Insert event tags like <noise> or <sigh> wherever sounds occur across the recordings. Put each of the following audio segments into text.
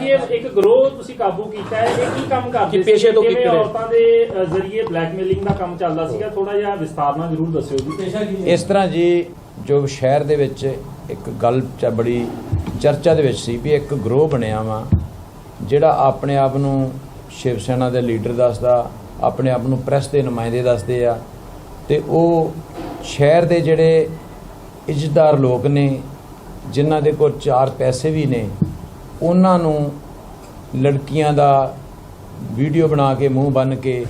ਜੀ ਇਹ ਇੱਕ ਗਰੋਹ ਤੁਸੀਂ ਕਾਬੂ ਕੀਤਾ ਹੈ ਇਹ ਕੀ ਕੰਮ ਕਰਦੇ ਕਿ ਪੇਸ਼ੇ ਤੋਂ ਕਿਵੇਂ ਕਿੱਥੇ? ਨੇ? ਔਰਤਾਂ ਦੇ ਅ, ਜ਼ਰੀਏ ਬਲੈਕਮੇਲਿੰਗ ਦਾ ਕੰਮ ਚੱਲਦਾ ਸੀਗਾ? ਥੋੜਾ ਜਿਹਾ ਵਿਸਤਾਰ ਨਾਲ ਜ਼ਰੂਰ ਦੱਸਿਓ ਜੀ। ਇਸ ਤਰ੍ਹਾਂ ਜੀ ਜੋ ਸ਼ਹਿਰ ਦੇ ਵਿੱਚ ਇੱਕ ਗੱਲ ਚ ਬੜੀ ਚਰਚਾ ਦੇ ਵਿੱਚ ਸੀ ਵੀ ਇੱਕ ਗਰੋਹ ਬਣਿਆ ਵਾ ਜਿਹੜਾ ਆਪਣੇ ਆਪ ਨੂੰ ਸ਼ਿਵ ਸੈਨਾ ਦੇ ਲੀਡਰ ਦੱਸਦਾ ਆਪਣੇ ਆਪ ਨੂੰ ਪ੍ਰੈਸ ਦੇ ਨੁਮਾਇੰਦੇ ਦੱਸਦੇ ਆ ਤੇ ਉਹ ਸ਼ਹਿਰ ਦੇ ਜਿਹੜੇ ਇੱਜ਼ਤਦਾਰ ਲੋਕ ਨੇ, ਜਿਨ੍ਹਾਂ ਦੇ ਕੋਲ ਚਾਰ ਪੈਸੇ ਵੀ ਨੇ, ਉਹਨਾਂ ਨੂੰ ਲੜਕੀਆਂ ਦਾ ਵੀਡੀਓ ਬਣਾ ਕੇ, ਮੂੰਹ ਬੰਨ ਕੇ,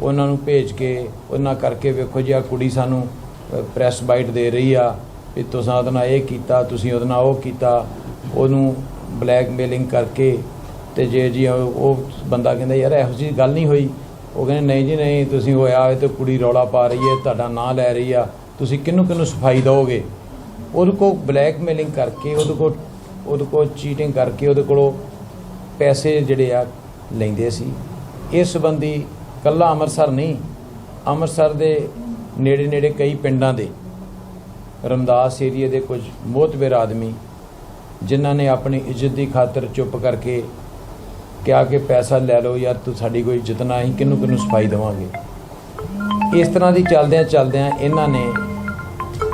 ਉਹਨਾਂ ਨੂੰ ਭੇਜ ਕੇ, ਉਹਨਾਂ ਕਰਕੇ ਵੇਖੋ ਜੀ ਆ ਕੁੜੀ ਸਾਨੂੰ ਪ੍ਰੈਸ ਬਾਈਟ ਦੇ ਰਹੀ ਆ, ਵੀ ਤੁਸੀਂ ਉਹਦੇ ਨਾਲ ਇਹ ਕੀਤਾ, ਤੁਸੀਂ ਉਹਦੇ ਨਾਲ ਉਹ ਕੀਤਾ, ਉਹਨੂੰ ਬਲੈਕਮੇਲਿੰਗ ਕਰਕੇ, ਤੇ ਜੇ ਜੀ ਉਹ ਬੰਦਾ ਕਹਿੰਦਾ, ਯਾਰ, ਇਹੋ ਜਿਹੀ ਗੱਲ ਨਹੀਂ ਹੋਈ। ਉਹ ਕਹਿੰਦੇ, ਨਹੀਂ ਜੀ, ਨਹੀਂ, ਤੁਸੀਂ ਹੋਇਆ ਇਹ ਤੇ ਕੁੜੀ ਰੌਲਾ ਪਾ ਰਹੀ ਹੈ, ਤੁਹਾਡਾ ਨਾਂ ਲੈ ਰਹੀ ਆ। ਤੁਸੀਂ ਕਿਹਨੂੰ ਕਿਹਨੂੰ ਸਫ਼ਾਈ ਦਿਓਗੇ ਉਹਦੇ ਕੋ ਬਲੈਕਮੇਲਿੰਗ ਕਰਕੇ, ਉਹਦੇ ਕੋ ਉਹਦੇ ਕੋ ਚੀਟਿੰਗ ਕਰਕੇ, ਉਹਦੇ ਕੋਲੋਂ ਪੈਸੇ ਜਿਹੜੇ ਆ ਲੈਂਦੇ ਸੀ ਇਸ ਸੰਬੰਧੀ ਕੱਲਾ ਅੰਮ੍ਰਿਤਸਰ ਨਹੀਂ, ਅੰਮ੍ਰਿਤਸਰ ਦੇ ਨੇੜੇ ਨੇੜੇ ਕਈ ਪਿੰਡਾਂ ਦੇ ਰਮਦਾਸ ਏਰੀਏ ਦੇ ਕੁਝ ਮੋਹਤਬਰ ਆਦਮੀ, ਜਿਨ੍ਹਾਂ ਨੇ ਆਪਣੀ ਇੱਜ਼ਤ ਦੀ ਖਾਤਰ ਚੁੱਪ ਕਰਕੇ ਕਿਹਾ ਕਿ ਪੈਸਾ ਲੈ ਲਓ ਯਾਰ ਤੂੰ ਸਾਡੀ ਕੋਈ ਇੱਜ਼ਤ ਨਾ ਹੀ ਕਿਹਨੂੰ ਕਿਹਨੂੰ ਸਫ਼ਾਈ ਦੇਵਾਂਗੇ? ਇਸ ਤਰ੍ਹਾਂ ਦੀ ਚੱਲਦਿਆਂ ਚੱਲਦਿਆਂ ਇਹਨਾਂ ਨੇ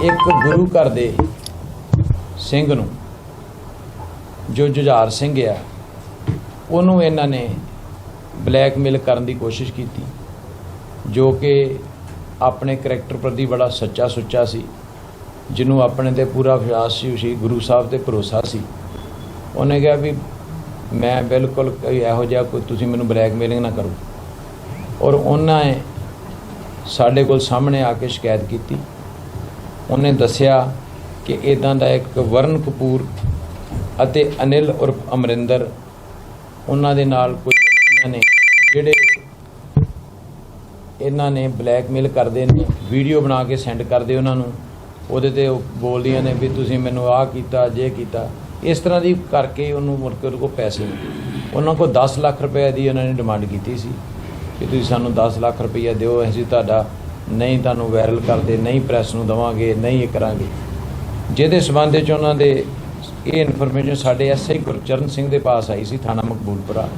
ਇੱਕ ਗੁਰੂ ਘਰ ਦੇ ਸਿੰਘ ਨੂੰ, ਜੋ ਜੁਝਾਰ ਸਿੰਘ ਆ, ਉਹਨੂੰ ਇਹਨਾਂ ਨੇ ਬਲੈਕਮੇਲ ਕਰਨ ਦੀ ਕੋਸ਼ਿਸ਼ ਕੀਤੀ, ਜੋ ਕਿ ਆਪਣੇ ਕਰੈਕਟਰ ਪ੍ਰਤੀ ਬੜਾ ਸੱਚਾ ਸੁੱਚਾ ਸੀ, ਜਿਹਨੂੰ ਆਪਣੇ ਤੇ ਪੂਰਾ ਵਿਸ਼ਵਾਸ ਸੀ ਸੀ ਗੁਰੂ ਸਾਹਿਬ ਤੇ ਭਰੋਸਾ ਸੀ। ਉਹਨੇ ਕਿਹਾ ਵੀ ਮੈਂ ਬਿਲਕੁਲ ਕੋਈ ਇਹੋ ਜਿਹਾ ਕੋਈ ਤੁਸੀਂ ਮੈਨੂੰ ਬਲੈਕਮੇਲਿੰਗ ਨਾ ਕਰੋ। ਔਰ ਉਹਨਾਂ ਸਾਡੇ ਕੋਲ ਸਾਹਮਣੇ ਆ ਕੇ ਸ਼ਿਕਾਇਤ ਕੀਤੀ। ਉਹਨੇ ਦੱਸਿਆ ਕਿ ਇਦਾਂ ਦਾ ਇੱਕ ਵਰਨ ਕਪੂਰ ਅਤੇ ਅਨਿਲ ਉਰਫ ਅਮਰਿੰਦਰ, ਉਹਨਾਂ ਦੇ ਨਾਲ ਕੋਈ ਲੜਕੀਆਂ ਨੇ ਜਿਹੜੇ ਇਹਨਾਂ ਨੇ ਬਲੈਕਮੇਲ ਕਰਦੇ ਨੇ, ਵੀਡੀਓ ਬਣਾ ਕੇ ਸੈਂਡ ਕਰਦੇ ਉਹਨਾਂ ਨੂੰ। ਉਹਦੇ ਤੇ ਉਹ ਬੋਲਦੀਆਂ ਨੇ ਵੀ ਤੁਸੀਂ ਮੈਨੂੰ ਆਹ ਕੀਤਾ, ਜੇ ਕੀਤਾ। ਇਸ ਤਰ੍ਹਾਂ ਦੀ ਕਰਕੇ ਉਹਨੂੰ ਮੁੜ ਕੇ ਉਹਦੇ ਕੋਲ ਪੈਸੇ ਉਹਨਾਂ ਕੋਲ 10 ਲੱਖ ਰੁਪਏ ਦੀ ਉਹਨਾਂ ਨੇ ਡਿਮਾਂਡ ਕੀਤੀ ਸੀ। ਕਿ ਤੁਸੀਂ ਸਾਨੂੰ 10 ਲੱਖ ਰੁਪਈਆ ਦਿਓ ਅਸੀਂ ਤੁਹਾਡਾ ਨਹੀਂ ਤੁਹਾਨੂੰ ਵਾਇਰਲ ਕਰਦੇ, ਨਹੀਂ ਪ੍ਰੈਸ ਨੂੰ ਦਵਾਂਗੇ, ਨਹੀਂ ਇਹ ਕਰਾਂਗੇ। ਜਿਹਦੇ ਸਬੰਧ ਵਿੱਚ ਉਹਨਾਂ ਦੇ ਇਹ ਇਨਫੋਰਮੇਸ਼ਨ ਸਾਡੇ ਐਸਆਈ ਗੁਰਚਰਨ ਸਿੰਘ ਦੇ ਪਾਸ ਆਈ ਸੀ ਥਾਣਾ ਮਕਬੂਲਪੁਰਾ।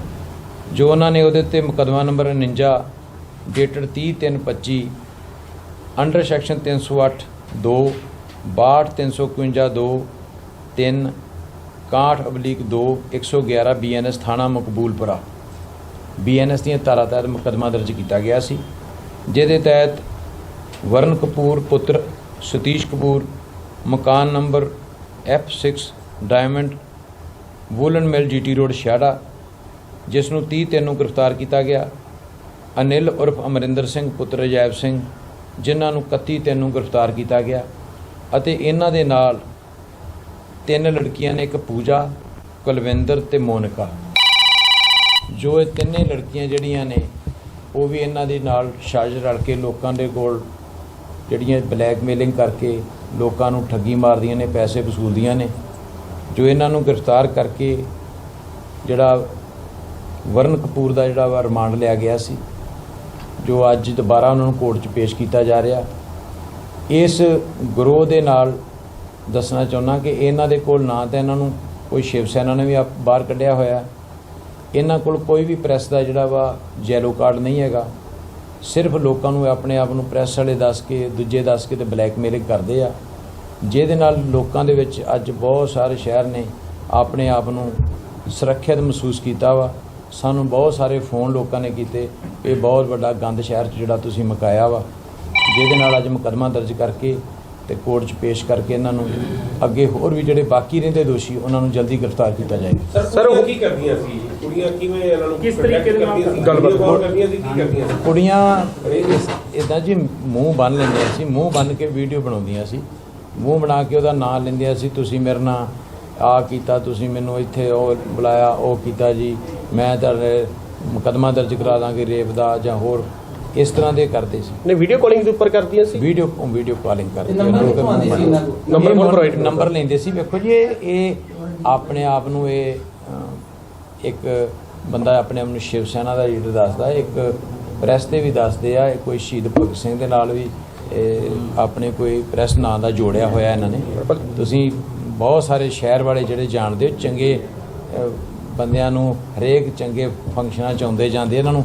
ਜੋ ਉਹਨਾਂ ਨੇ ਉਹਦੇ ਉੱਤੇ ਮੁਕੱਦਮਾ ਨੰਬਰ 49 ਡੇਟਡ 30/3/25 ਅੰਡਰ ਸੈਕਸ਼ਨ 308 2 62 351 2 3 61 ਅਬਲੀਕ 2 111 ਬੀਐਨਐਸ ਥਾਣਾ ਮਕਬੂਲਪੁਰਾ। ਬੀਐਨਐਸ ਦੀਆਂ ਧਾਰਾ ਤਹਿਤ ਮੁਕੱਦਮਾ ਦਰਜ ਕੀਤਾ ਗਿਆ ਸੀ, ਜਿਹਦੇ ਤਹਿਤ ਵਰਨ ਕਪੂਰ ਪੁੱਤਰ ਸਤੀਸ਼ ਕਪੂਰ, ਮਕਾਨ number F6 diamond woollen mill GT road Chhiara ਜਿਸ ਨੂੰ 30 ਤਿੰਨ ਨੂੰ ਗ੍ਰਿਫਤਾਰ ਕੀਤਾ ਗਿਆ। ਅਨਿਲ ਉਰਫ ਅਮਰਿੰਦਰ ਸਿੰਘ ਪੁੱਤਰ ਅਜੈਬ ਸਿੰਘ, ਜਿਨ੍ਹਾਂ ਨੂੰ 31 ਤਿੰਨ ਨੂੰ ਗ੍ਰਿਫਤਾਰ ਕੀਤਾ ਗਿਆ ਅਤੇ ਇਹਨਾਂ ਦੇ ਨਾਲ ਤਿੰਨ ਲੜਕੀਆਂ ਨੇ ਇੱਕ ਪੂਜਾ, ਕੁਲਵਿੰਦਰ ਤੇ ਮੋਨਿਕਾ। ਜੋ ਇਹ ਤਿੰਨੇ ਲੜਕੀਆਂ ਜਿਹੜੀਆਂ ਨੇ, ਉਹ ਵੀ ਇਹਨਾਂ ਦੇ ਨਾਲ ਸਾਜ਼ਿਸ਼ ਰਲ ਕੇ ਲੋਕਾਂ ਦੇ ਕੋਲ ਜਿਹੜੀਆਂ ਬਲੈਕਮੇਲਿੰਗ ਕਰਕੇ ਲੋਕਾਂ ਨੂੰ ਠੱਗੀ ਮਾਰਦੀਆਂ ਨੇ, ਪੈਸੇ ਵਸੂਲਦੀਆਂ ਨੇ, ਜੋ ਇਹਨਾਂ ਨੂੰ ਗ੍ਰਿਫਤਾਰ ਕਰਕੇ ਜਿਹੜਾ ਵਰਨ ਕਪੂਰ ਦਾ ਜਿਹੜਾ ਵਾ ਰਿਮਾਂਡ ਲਿਆ ਗਿਆ ਸੀ, ਜੋ ਅੱਜ ਦੁਬਾਰਾ ਉਹਨਾਂ ਨੂੰ ਕੋਰਟ 'ਚ ਪੇਸ਼ ਕੀਤਾ ਜਾ ਰਿਹਾ। ਇਸ ਗਰੋਹ ਦੇ ਨਾਲ ਦੱਸਣਾ ਚਾਹੁੰਦਾ ਕਿ ਇਹਨਾਂ ਦੇ ਕੋਲ ਨਾ ਤਾਂ ਇਹਨਾਂ ਨੂੰ ਕੋਈ ਸ਼ਿਵ ਸੈਨਾ ਨੇ ਵੀ ਆਪ- ਬਾਹਰ ਕੱਢਿਆ ਹੋਇਆ। ਇਹਨਾਂ ਕੋਲ ਕੋਈ ਵੀ ਪ੍ਰੈਸ ਦਾ ਜਿਹੜਾ ਵਾ ਜੈਲੋ ਕਾਰਡ ਨਹੀਂ ਹੈਗਾ। ਸਿਰਫ ਲੋਕਾਂ ਨੂੰ ਆਪਣੇ ਆਪ ਨੂੰ ਪ੍ਰੈਸ ਵਾਲੇ ਦੱਸ ਕੇ, ਦੂਜੇ ਦੱਸ ਕੇ ਤੇ ਬਲੈਕਮੇਲਿੰਗ ਕਰਦੇ ਆ। ਜਿਹਦੇ ਨਾਲ ਲੋਕਾਂ ਦੇ ਵਿੱਚ ਅੱਜ ਬਹੁਤ ਸਾਰੇ ਸ਼ਹਿਰ ਨੇ ਆਪਣੇ ਆਪ ਨੂੰ ਸੁਰੱਖਿਅਤ ਮਹਿਸੂਸ ਕੀਤਾ ਵਾ। ਸਾਨੂੰ ਬਹੁਤ ਸਾਰੇ ਫੋਨ ਲੋਕਾਂ ਨੇ ਕੀਤੇ। ਇਹ ਬਹੁਤ ਵੱਡਾ ਗੰਦ ਸ਼ਹਿਰ 'ਚ ਜਿਹੜਾ ਤੁਸੀਂ ਮਕਾਇਆ ਵਾ। ਜਿਹਦੇ ਨਾਲ ਅੱਜ ਮੁਕੱਦਮਾ ਦਰਜ ਕਰਕੇ ਤੇ ਕੋਰਟ 'ਚ ਪੇਸ਼ ਕਰਕੇ ਇਹਨਾਂ ਨੂੰ ਅੱਗੇ ਹੋਰ ਵੀ ਜਿਹੜੇ ਬਾਕੀ ਰਹਿੰਦੇ ਦੋਸ਼ੀ ਉਹਨਾਂ ਨੂੰ ਜਲਦੀ ਗ੍ਰਿਫਤਾਰ ਕੀਤਾ ਜਾਏਗਾ ਸਰ ਉਹ ਕੀ ਕਰਦੀਆਂ ਸੀ? ਕੁੜੀਆਂ ਕਿਵੇਂ ਇਹਨਾਂ ਨੂੰ ਕਿਸ ਤਰੀਕੇ ਦੇ ਨਾਲ? ਗੱਲਬਾਤ ਕਰਦੀਆਂ ਸੀ? ਕੀ ਕਰਦੀਆਂ ਸੀ? ਕੁੜੀਆਂ ਇਦਾਂ ਜੀ ਮੂੰਹ ਬੰਨ ਲੈਂਦੀਆਂ ਸੀ ਮੂੰਹ ਬੰਨ ਕੇ ਵੀਡੀਓ ਬਣਾਉਂਦੀਆਂ ਸੀ। ਮੂੰਹ ਬਣਾ ਕੇ ਉਹਦਾ ਨਾਂ ਲੈਂਦੀਆਂ ਸੀ ਤੁਸੀਂ ਮੇਰੇ ਨਾਲ ਆ ਕੀਤਾ ਤੁਸੀਂ ਮੈਨੂੰ ਇੱਥੇ ਉਹ ਬੁਲਾਇਆ ਉਹ ਕੀਤਾ ਜੀ। ਮੈਂ ਤੁਹਾਡੇ ਮੁਕੱਦਮਾ ਦਰਜ ਕਰਾ ਦਾਂਗੇ ਰੇਪ ਦਾ ਜਾਂ ਹੋਰ ਇਸ ਤਰ੍ਹਾਂ ਦੇ ਕਰਦੇ ਸੀ। ਨੇ ਵੀਡੀਓ ਕਾਲਿੰਗ ਦੇ ਉੱਪਰ ਕਰਦੀਆਂ ਸੀ? ਵੀਡੀਓ ਵੀਡੀਓ ਕਾਲਿੰਗ ਕਰਦੇ ਨੰਬਰ ਕਿੱਥੋਂ ਆਉਂਦੇ ਸੀ? ਇਹਨਾਂ ਕੋਲ? ਨੰਬਰ provide ਨੰਬਰ ਲੈਂਦੇ ਸੀ। ਵੇਖੋ ਜੀ ਇਹ ਇਹ ਆਪਣੇ ਆਪ ਨੂੰ ਇਹ ਇੱਕ ਬੰਦਾ ਆਪਣੇ ਆਪ ਨੂੰ ਸ਼ਿਵ ਸੈਨਾ ਦਾ ਲੀਡਰ ਦੱਸਦਾ। ਇੱਕ ਪ੍ਰੈਸ ਤੇ ਵੀ ਦੱਸਦੇ ਆ। ਇਹ ਕੋਈ ਸ਼ਹੀਦ ਭਗਤ ਸਿੰਘ ਦੇ ਨਾਲ ਵੀ ਇਹ ਆਪਣੇ ਕੋਈ ਪ੍ਰੈਸ ਨਾਂ ਦਾ ਜੋੜਿਆ ਹੋਇਆ ਇਹਨਾਂ ਨੇ। ਤੁਸੀਂ ਬਹੁਤ ਸਾਰੇ ਸ਼ਹਿਰ ਵਾਲੇ ਜਿਹੜੇ ਜਾਣਦੇ ਹੋ ਚੰਗੇ ਬੰਦਿਆਂ ਨੂੰ ਹਰੇਕ ਚੰਗੇ ਫੰਕਸ਼ਨਾਂ ਚ ਆਉਂਦੇ ਜਾਂਦੇ ਇਹਨਾਂ ਨੂੰ।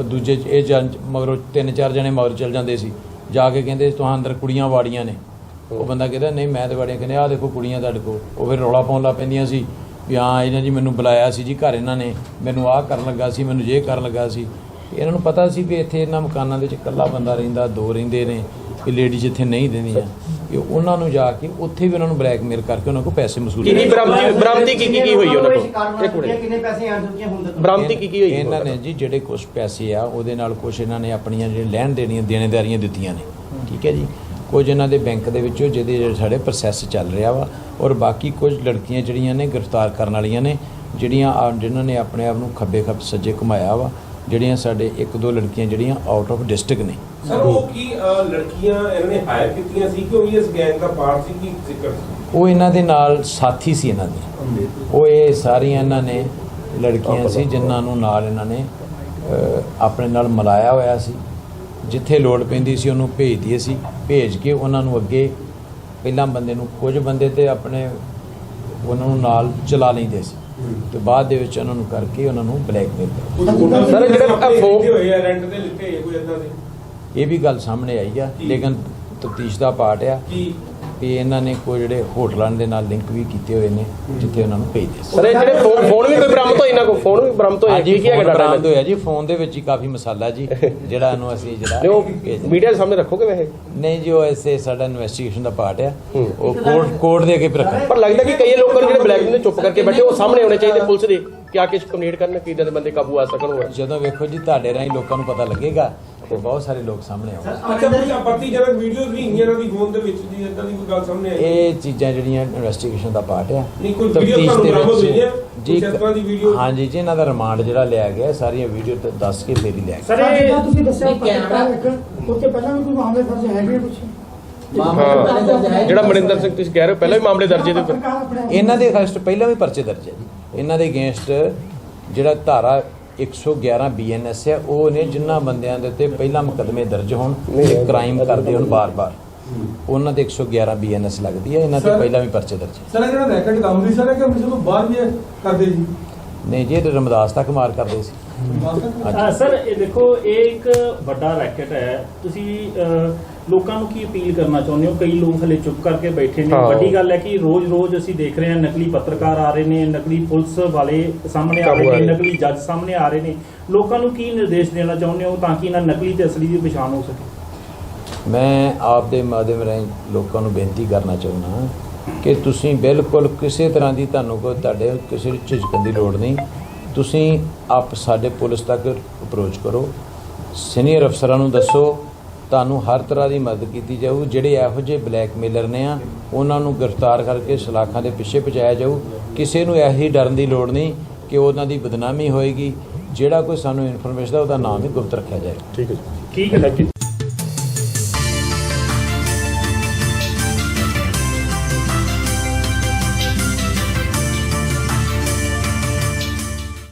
ਦੂਜੇ ਇਹ ਜਾਂ- ਮਗਰੋਂ ਤਿੰਨ ਚਾਰ ਜਣੇ ਮਗਰ ਚਲ ਜਾਂਦੇ ਸੀ। ਜਾ ਕੇ ਕਹਿੰਦੇ ਤੁਹਾਂ ਅੰਦਰ ਕੁੜੀਆਂ ਵਾੜੀਆਂ ਨੇ। ਉਹ ਬੰਦਾ ਕਹਿੰਦਾ, ਨਹੀਂ, ਮੈਂ ਤੇ ਵਾੜੀਆਂ। ਕਹਿੰਦੇ, ਆਹ ਦੇਖੋ ਕੁੜੀਆਂ ਤੁਹਾਡੇ ਕੋਲ। ਉਹ ਫਿਰ ਰੌਲਾ ਪਾਉਣ ਲੱਗ ਪੈਂਦੀਆਂ ਸੀ ਵੀ, ਹਾਂ, ਇਹਨਾਂ ਜੀ ਮੈਨੂੰ ਬੁਲਾਇਆ ਸੀ ਜੀ, ਘਰ ਇਹਨਾਂ ਨੇ। ਮੈਨੂੰ ਆਹ ਕਰਨ ਲੱਗਾ ਸੀ, ਮੈਨੂੰ ਜੇ ਕਰਨ ਲੱਗਾ ਸੀ। ਇਹਨਾਂ ਨੂੰ ਪਤਾ ਸੀ ਵੀ ਇੱਥੇ ਇਹਨਾਂ ਮਕਾਨਾਂ ਦੇ ਵਿੱਚ ਇਕੱਲਾ ਬੰਦਾ ਰਹਿੰਦਾ, ਦੋ ਰਹਿੰਦੇ ਨੇ। ਕਿ ਲੇਡੀਜ਼ ਇੱਥੇ ਨਹੀਂ ਦਿੰਦੀਆਂ ਇਹ ਉਹਨਾਂ ਨੂੰ ਜਾ ਕੇ ਉੱਥੇ ਵੀ ਉਹਨਾਂ ਨੂੰ ਬਲੈਕਮੇਲ ਕਰਕੇ ਉਹਨਾਂ ਕੋਲ ਪੈਸੇ ਵਸੂਲ ਕਿੰਨੀ ਬਰਾਮਦੀ ਬਰਾਮਦੀ ਕੀ ਕੀ ਹੋਈ ਉਹਨਾਂ ਕੋਲ? ਇੱਕ ਮਿੰਟ। ਕਿੰਨੇ ਪੈਸੇ ਆ ਚੁੱਕੇ ਹੁਣ ਤੱਕ? ਬਰਾਮਦੀ ਕੀ ਕੀ ਹੋਈ? ਇਹਨਾਂ ਨੇ ਜੀ ਜਿਹੜੇ ਕੁਝ ਪੈਸੇ ਆ ਉਹਦੇ ਨਾਲ ਕੁਝ ਇਹਨਾਂ ਨੇ ਆਪਣੀਆਂ ਜਿਹੜੇ ਲੈਣ ਦੇਣੀਆਂ ਦੇਣੇਦਾਰੀਆਂ ਦਿੱਤੀਆਂ ਨੇ। ਠੀਕ ਹੈ ਜੀ? ਕੁਝ ਇਹਨਾਂ ਦੇ ਬੈਂਕ ਦੇ ਵਿੱਚੋਂ ਜਿਹਦੇ ਜਿਹੜੇ ਸਾਡੇ ਪ੍ਰੋਸੈਸ ਚੱਲ ਰਿਹਾ ਵਾ ਔਰ ਬਾਕੀ ਕੁਝ ਲੜਕੀਆਂ ਜਿਹੜੀਆਂ ਨੇ ਗ੍ਰਿਫਤਾਰ ਕਰਨ ਵਾਲੀਆਂ ਨੇ ਜਿਹੜੀਆਂ ਜਿਨ੍ਹਾਂ ਨੇ ਆਪਣੇ ਆਪ ਨੂੰ ਖੱਬੇ ਖੱਬ ਸੱਜੇ ਘੁਮਾਇਆ ਵਾ ਜਿਹੜੀਆਂ ਸਾਡੇ ਇੱਕ ਦੋ ਲੜਕੀਆਂ ਜਿਹੜੀਆਂ ਆਊਟ ਆਫ ਡਿਸਟ੍ਰਿਕਟ ਨੇ। ਸਰ ਉਹ ਕੀ ਲੜਕੀਆਂ ਇਹਨਾਂ ਨੇ ਹਾਇਰ ਕੀਤੀਆਂ ਸੀ ਕਿ ਉਹ ਇਸ ਗੈਂਗ ਦਾ ਪਾਰਟ ਸੀ? ਕੀ ਜ਼ਿਕਰ ਉਹ ਇਹਨਾਂ ਦੇ ਨਾਲ ਸਾਥੀ ਸੀ ਇਹਨਾਂ ਦੇ। ਉਹ ਇਹ ਸਾਰੀਆਂ ਇਹਨਾਂ ਨੇ ਲੜਕੀਆਂ ਸੀ ਜਿਨ੍ਹਾਂ ਨੂੰ ਨਾਲ ਇਹਨਾਂ ਨੇ ਆਪਣੇ ਨਾਲ ਮਿਲਾਇਆ ਹੋਇਆ ਸੀ। ਜਿੱਥੇ ਲੋੜ ਪੈਂਦੀ ਸੀ ਉਹਨੂੰ ਭੇਜਦੀ ਸੀ। ਭੇਜ ਕੇ ਉਹਨਾਂ ਨੂੰ ਅੱਗੇ ਪਹਿਲਾਂ ਬੰਦੇ ਨੂੰ ਕੁਝ ਬੰਦੇ ਤੇ ਆਪਣੇ ਉਹਨਾਂ ਨੂੰ ਨਾਲ ਚਲਾ ਲੈਂਦੇ ਸੀ। ਤੇ ਬਾਅਦ ਦੇ ਵਿੱਚ ਉਹਨਾਂ ਨੂੰ ਕਰਕੇ ਉਹਨਾਂ ਨੂੰ ਬਲੈਕਮੇਲ ਕਰ। ਸਰ, ਜਿਹੜੇ ਆਹ ਫੋ- ਲਿੱਤੇ ਹੋਏ ਆ ਰੈਂਟ ਤੇ ਲਿੱਤੇ ਹੋਏ ਕੋਈ ਇਦਾਂ ਦੇ। ਇਹ ਵੀ ਗੱਲ ਸਾਹਮਣੇ ਆਈ ਆ ਲੇਕਿਨ ਤਫਤੀਸ਼ ਦਾ ਪਾਰਟ ਆ। ਕੀ ਇਹਨਾਂ ਨੇ ਕੋਈ ਜਿਹੜੇ ਹੋਟਲਾਂ ਦੇ ਨਾਲ ਲਿੰਕ ਵੀ ਕੀਤੇ ਹੋਏ ਨੇ ਜਿੱਥੇ ਉਹਨਾਂ ਨੂੰ ਭੇਜਦੇ ਸੀ ਸਰ ਇਹ ਜਿਹੜੇ ਫੋਨ ਫੋਨ ਵੀ ਕੋਈ ਬਰਾਮਦ ਹੋਏ ਇਹਨਾਂ ਕੋਲ? ਫੋਨ ਵੀ ਬਰਾਮਦ ਹਾਂਜੀ ਕੀ ਕੀ ਹੈਗਾ ਡਾਟਾ ਬਰਾਮਦ ਹੋਇਆ ਜੀ ਫੋਨ ਦੇ ਵਿੱਚ ਹੀ ਕਾਫੀ ਮਸਾਲਾ ਜੀ <laughs> ਜਿਹੜਾ ਇਹਨੂੰ ਅਸੀਂ ਜਿਹੜਾ ਭੇਜਦੇ। ਮੀਡੀਆ ਦੇ ਸਾਹਮਣੇ ਰੱਖੋਗੇ ਵੈਸੇ? ਨਹੀਂ ਜੀ ਉਹ ਐਸੇ ਸਾਡਾ ਇਨਵੈਸਟੀਗੇਸ਼ਨ ਦਾ ਪਾਰਟ ਆ। ਉਹ ਕੋਰਟ ਕੋਰਟ ਦੇ ਅੱਗੇ ਰੱਖਣਾ। ਪਰ ਲੱਗਦਾ ਕਿ ਕਈ ਲੋਕਾਂ ਨੂੰ ਜਿਹੜੇ ਬਲੈਕ ਨੇ ਚੁੱਪ ਕਰਕੇ ਬੈਠੇ ਉਹ ਸਾਹਮਣੇ ਆਉਣੇ ਚਾਹੀਦੇ ਪੁਲਿਸ ਦੇ ਕਿ ਆ ਕੇ ਕੰਪਲੀਟ ਕਰਨ ਕਿ ਇਦਾਂ ਦੇ ਬੰਦੇ ਕਾਬੂ ਆ ਸਕਣ ਹੋਰ। ਜਦੋਂ ਵੇਖੋ ਜੀ ਤੁਹਾਡੇ ਰਾਹੀਂ ਲੋਕਾਂ ਨੂੰ ਪਤਾ ਲੱਗੇਗਾ ਤੇ ਬਹੁਤ ਸਾਰੇ ਲੋਕ ਸਾਹਮਣੇ ਆਉਣਗੇ ਅੱਛਾ ਕੁਝ ਆਪੱਤੀਜਨਕ ਵੀਡੀਓਜ਼ ਵੀ ਇਹਨਾਂ ਦੀ ਫੋਨ ਦੇ ਵਿੱਚ ਜੀ ਇਦਾਂ ਦੀ ਕੋਈ ਗੱਲ ਸਾਹਮਣੇ ਆਈ ਇਹ ਚੀਜ਼ਾਂ ਜਿਹੜੀਆਂ ਇਨਵੈਸਟੀਗੇਸ਼ਨ ਦਾ ਪਾਰਟ ਆ। ਨਹੀਂ, ਕੋਈ video ਤੁਹਾਨੂੰ ਦੇ ਬਰਾਮਦ ਵਿੱਚ- ਹੋਈ ਹੈ? ਜੀ ਤਰ੍ਹਾਂ ਦੀ video? ਹਾਂਜੀ ਜੀ ਇਹਨਾਂ ਦਾ ਰਿਮਾਂਡ ਜਿਹੜਾ ਲਿਆ ਗਿਆ ਸਾਰੀਆਂ ਵੀਡੀਓ ਤੇ ਦੱਸ ਕੇ ਫੇਰ ਹੀ ਲਿਆ ਗਿਆ। ਸਰ ਇਹ ਜਿੱਦਾਂ ਤੁਸੀਂ ਦੱਸਿਆ ਇੱਕ ਉੱਤੇ ਪਹਿਲਾਂ ਵੀ ਕੋਈ ਮਾਮਲੇ ਦਰਜ ਹੈਗੇ ਕੁਝ ਹਾਂ। ਜਿਹੜਾ ਮਨਿੰਦਰ ਸਿੰਘ ਤੁਸੀਂ ਕਹਿ ਰਹੇ ਹੋ ਪਹਿਲਾਂ ਵੀ ਮਾਮਲੇ ਦਰਜ ਉੱਪਰ। ਇਹਨਾਂ ਦੇ ਅਗੇਂਸਟ ਪਹਿਲਾਂ ਵੀ ਪਰਚੇ ਦਰਜ ਹੈ ਇਹਨਾਂ ਦੇ ਅਗੇਂਸਟ ਜਿਹੜਾ ਧਾਰਾ 111 ਬੀਐਨਐਸ ਹੈ। ਉਹ ਨੇ ਜਿਨ੍ਹਾਂ ਬੰਦਿਆਂ ਦੇ ਉੱਤੇ ਪਹਿਲਾਂ ਮੁਕਦਮੇ ਦਰਜ ਹੋਣ ਤੇ ਕ੍ਰਾਈਮ ਕਰਦੇ ਹੋਣ ਬਾਰ-ਬਾਰ। ਉਹਨਾਂ ਦੇ 111 ਬੀਐਨਐਸ ਲੱਗਦੀ ਹੈ। ਇਹਨਾਂ ਤੇ ਪਹਿਲਾਂ ਵੀ ਪਰਚੇ ਦਰਜ ਹੈ। ਸਰ ਇਹ ਜਿਹੜਾ ਰੈਕਟ ਅੰਮ੍ਰਿਤਸਰ ਹੈ ਕਿ ਅੰਮ੍ਰਿਤਸਰ ਤੋਂ ਬਾਹਰ ਵੀ ਇਹ ਕਰਦੇ ਜੀ। ਨਹੀਂ ਜੀ ਇਹ ਤਾਂ ਰਮਦਾਸ ਤੱਕ ਮਾਰ ਕਰਦੇ ਸੀ। ਸਰ ਇਹ ਦੇਖੋ ਇਹ ਇੱਕ ਵੱਡਾ ਰੈਕਟ ਹੈ। ਤੁਸੀਂ ਲੋਕਾਂ ਨੂੰ ਕੀ ਅਪੀਲ ਕਰਨਾ ਚਾਹੁੰਦੇ ਹੋ? ਕਈ ਲੋਕ ਹਲੇ ਚੁੱਪ ਕਰਕੇ ਬੈਠੇ ਨੇ। ਵੱਡੀ ਗੱਲ ਹੈ ਕਿ ਰੋਜ਼-ਰੋਜ਼ ਅਸੀਂ ਦੇਖ ਰਹੇ ਹਾਂ ਨਕਲੀ ਪੱਤਰਕਾਰ ਆ ਰਹੇ ਨੇ ਨਕਲੀ ਪੁਲਿਸ ਵਾਲੇ ਸਾਹਮਣੇ ਆ ਰਹੇ ਨੇ। ਨਕਲੀ ਜੱਜ ਸਾਹਮਣੇ ਆ ਰਹੇ ਨੇ। ਲੋਕਾਂ ਨੂੰ ਕੀ ਨਿਰਦੇਸ਼ ਦੇਣਾ ਚਾਹੁੰਦੇ ਹੋ ਤਾਂ ਕਿ ਇਹਨਾਂ ਨਕਲੀ ਤੇ ਅਸਲੀ ਦੀ ਪਛਾਣ ਹੋ ਸਕੇ? ਮੈਂ ਆਪ ਦੇ ਮਾਧਿਅਮ ਰਾਹੀਂ ਲੋਕਾਂ ਨੂੰ ਬੇਨਤੀ ਕਰਨਾ ਚਾਹੁੰਦਾ ਕਿ ਤੁਸੀਂ ਬਿਲਕੁਲ ਕਿਸੇ ਤਰ੍ਹਾਂ ਦੀ ਤੁਹਾਨੂੰ ਕੋਈ ਤੁਹਾਡੇ ਕਿਸੇ ਝਿਜਕਣ ਦੀ ਲੋੜ ਨਹੀਂ। ਤੁਸੀਂ ਆਪ ਸਾਡੇ ਪੁਲਿਸ ਤੱਕ ਅਪਰੋਚ ਕਰੋ। ਸੀਨੀਅਰ ਅਫਸਰਾਂ ਨੂੰ ਦੱਸੋ ਤੁਹਾਨੂੰ ਹਰ ਤਰ੍ਹਾਂ ਦੀ ਮਦਦ ਕੀਤੀ ਜਾਊ। ਜਿਹੜੇ ਇਹੋ ਜਿਹੇ ਬਲੈਕਮੇਲਰ ਨੇ ਆ, ਉਹਨਾਂ ਨੂੰ ਗ੍ਰਿਫਤਾਰ ਕਰਕੇ ਸਲਾਖਾਂ ਦੇ ਪਿੱਛੇ ਪਹੁੰਚਾਇਆ ਜਾਊ। ਕਿਸੇ ਨੂੰ ਇਹੀ ਡਰਨ ਦੀ ਲੋੜ ਨਹੀਂ ਕਿ ਉਹਨਾਂ ਦੀ ਬਦਨਾਮੀ ਹੋਏਗੀ। ਜਿਹੜਾ ਕੋਈ ਸਾਨੂੰ ਇਨਫੋਰਮੇਸ਼ਨ ਦਾ ਉਹਦਾ ਨਾਮ ਹੀ ਗੁਪਤ ਰੱਖਿਆ ਜਾਏਗਾ ਠੀਕ ਹੈ ਜੀ। ਠੀਕ ਹੈ?